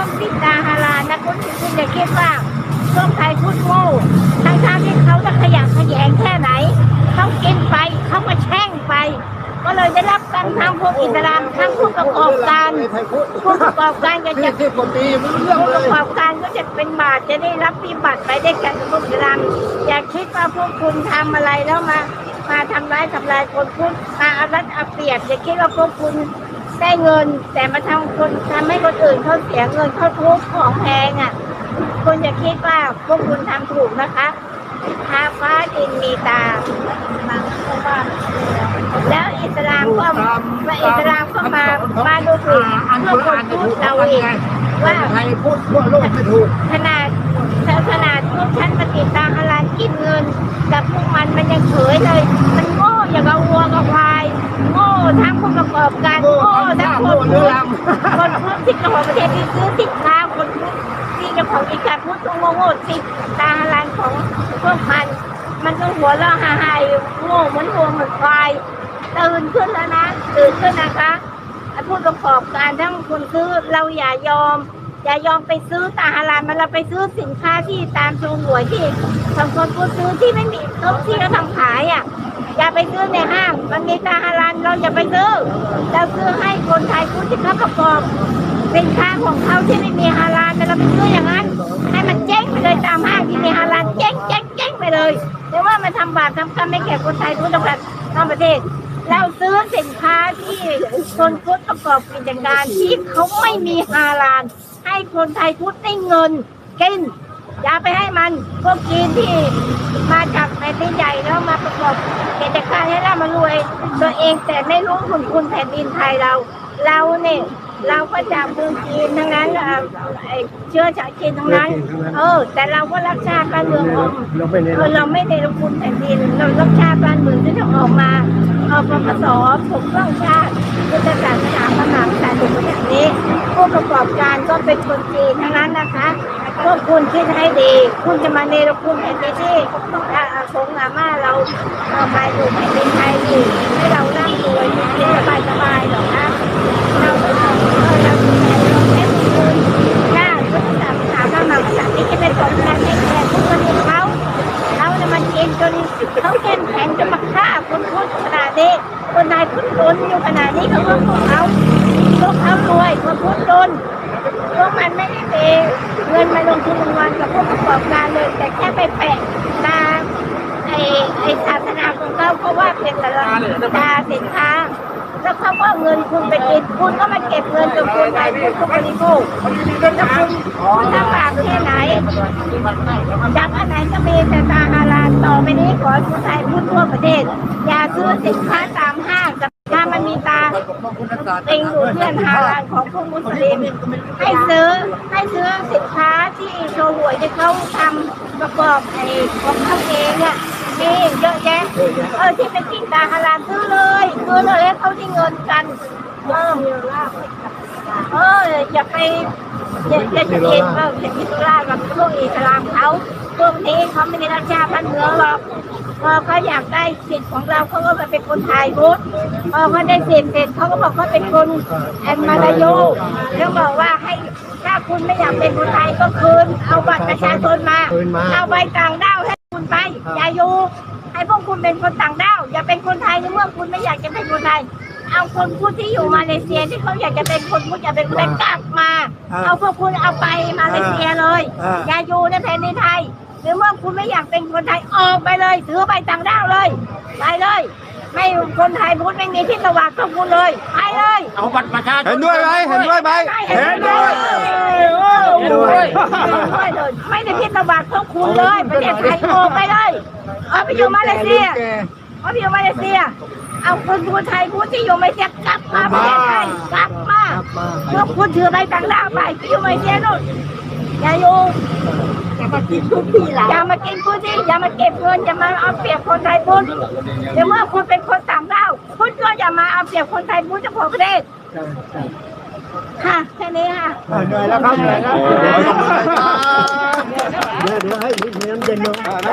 คนพิการฮาลานะคนที่คุณจะคิดว่าพวงไทยพูดโง่ทั้งทที่เขาจะขยันขยันแค่ไหน เขากินไปเขามาแช่งไป ก็เลยได้รับการทำพวกอิสลามทั้งผู้ประกอบการผู้ประกอบการก็จะผู้ประกอบการก็จะเป็นบาตจะได้รับปีบัตรไปได้กันพวกอิสลามอย่าคิดว่าพวกคุณทำอะไรแล้วมา มาทำร้ายทำลายคนพุทธมาอารัดเอาเปียบอย่าคิดว่าพวกคุณ ได้เงิน แต่มาทำคนทำให้คนอื่นเขาเสียเงินเขาทุกข์ของแพงอะคุณอย่าคิดว่าพวกคุณทำถูกนะคะทาฟ้าดินมีตาแล้วอิสลามก็มาอิสลามก็มามาดูถูกอันเพื่อคนคนอ่านจะพูดถูกเรากันเอไงงว่าไทยพุทธทั่วโลกไม่ถูก ขนาดขนาดพวกฉันปฏิดตามอะไรกินเงิน กับพวกมันมันยังเฉยเลย มันโง่อย่างกับวัวกับควายโง่ทั้งผู้ประ การโง่โง่ทั้ทั้งคนพูเรือดคนพูดที่เจ้าของประเทศที่ซื้อสินค้าคนพูดที่เจ้าของกิจการพูดตัวโง่ๆติดตาอะไรของพวกมัน มันก็หัวเราะฮาฮาอยู่โง่เหมือนวัวเหมือนควายตื่นขึ้นแล้วนะตื่นขึ้นนะคะผู้ประกอบการทั้งคนซื้อเราอย่ายอม อย่ายอมไปซื้อตาฮาลาลมันเราไปซื้อสินค้าที่ตามโชว์หวยที่บางคนผู้ซื้อที่ไม่มีเขาที่เขาทำขายอะอย่าไปซื้อในห้างมันมีตาฮา ลาลเราอย่าไปซื้อเราซื้อให้คนไทยผู้ที่เขาประกอบสินค้าของเขาที่ไม่มีฮาลาลแต่เราไปซื้ออย่างนั้น ให้มันเจ๊งไปเลยตามห้างที่มีฮาลาลเจ๊งเจ๊งเจ๊งไปเลยแต่ว่ามันทำบาปทำกรรมไม่แก่คนไทยทุกจังหวัดทั้งประเทศเราซื้อสินค้าที่คนพุทธประกอบกิจการที่เขาไม่มีฮาลาลให้คนไทยพุทธได้เงินกินอย่าไปให้มันพวกจีนที่มาจากแผ่นดินใหญ่แล้วมาประกอบ กิจการให้เรามารวย ตัวเองแต่ไม่รู้คุณคุณแผ่นดินไทยเรา เราเนี่ยเราก็จากเมืองจีนทั้งนั้นเชื้อชาติจีนทั้งนั้น เออ แต่เราก็รักชาติบ้านเมืองของเราไม่ได้เราไม่ได้ลงทุนแผ่นดิน เรารักชาติบ้านเมืองที่จะออกมาเอาปปสปกป้องชาติพุทธศาสนาพระมหากษัตริย์อย่างนี้ ผู้ประกอบการก็เป็นคนจีนทั้งนั้นนะคะพวกคุณคิดให้ดี คุณจะมาเนรคุณแผ่นดินที่อาอาคงอาม่า เราเอามาอยู่แผ่นดินไทยอยู่ให้เราร่ำรวยอยู่กินสบายสบายๆหรอกนะเราเอาเออเราดูแลเราให้คุณชาติพุทธศาสนาพระมหากษัตริย์ที่จะเป็นผลการให้แก่ทุกคนเขาเขาเนี่ยมันเองจนเขาเข้มแข็งจะมาฆ่าคนพุทธขนาดนี้คนนายพุทธโดนอยู่ขนาดนี้เขาก็พวกเขาพวกเขารวยคนพุทธโดนพวกมันไม่ได้เอเงินมาลงทุนรางวัลกับพวกประกอบการเลย แต่แค่ไปแปะ ไอศาสนาของเขาเพราว่าเป็นตลาดตาสินค้าแล้วเขาก็เอาเงินคุณไปกินคุณก็มาเก็บเงินจากคนไทยผู้บริโภคแล้วคุณคุณทำบาปแค่ไหนจับอันไหนก็มีแต่ตาฮาลาต่อไปนี้ขอให้คนไทยพูดทั่วประเทศ อย่าซื้อสินค้าตามห้างกับถ้ามันมีตาติงดูเพื่อนฮาลาลของพวกมุสลิมให้ซื้อให้ซื้อสินค้าที่โชว์หวยที่เขาทำประกอบไอ้ของเขาเองอะ มีเยอะแยะเออที่เป็นกินตาฮาลาลซื้อเลยซื้อเลยให้เขาได้เงินกันเออเอออย่าไปอย่าอย่าจะเองก็อย่าคิดว่ากับพวกอิสลามเขาพวกนี้เขาไม่ได้รักชาติบ้านเมืองหรอกพอเขาอยากได้สิทธิ์ของเราเขาก็มาเป็นคนไทยพุทธพอเขาได้สิทธิ์เสร็จเขาก็บอกเขาเป็นคนแอนมาลาโยแล้วบอกว่าให้ถ้าคุณไม่อยากเป็นคนไทยก็คืนเอาบัตรประชาชนมาคืนมาเอาใบต่างด้าวให้คุณ ไปอย่าอยู่ให้พวกคุณเป็นคนต่างด้าวอย่าเป็นคนไทยในเมื่อคุณไม่อยากจะเป็นคนไทย เอาคนพูดที่อยู่มาเลเซียที่เขาอยากจะเป็นคนพูดอยากเป็นคนไทยกลับมา เอาพวกคุณเอาไปมาเลเซียเลยอ่าอย่าอยู่ในแผ่นดินไทยหรือเมื่อคุณไม่อยากเป็นคนไทยออกไปเลยถือใบต่างด้าวเลยไปเลย ไม่คนไทยพูดไม่มีที่สว่างพวกคุณเลยไปเลยเอาบัตรประชาชนเห็นด้วยไหมเห็นด้วยไหมเห็นด้วยเห็นด้วย คุณเลยประเทศไทยออกไปเลยเอาไปอยู่มาเลเซียเอาไปอยู่มาเลเซีย เอาคนพูดไทยพูดที่อยู่มาเลเซียกลับมาประเทศไทยกลับมาพวกคุณถือใบต่างดาวไปไปอยู่มาเลเซียนู่นอย่าอยู่อย่ามากินพื้นที่เราอย่ามากินพื้นที่อย่ามาเก็บเงินอย่ามาเอาเปรียบคนไทยพูดเดี๋ยวเมื่อคุณเป็นคนต่างดาวคุณก็อย่ามาเอาเปรียบคนไทยพูดเจ้าของประเทศ ค่ะ แค่นี้ค่ะ เหนื่อยแล้วครับเหนื่อยแล้วเดี๋ยวเดี๋ยวให้เย็นๆ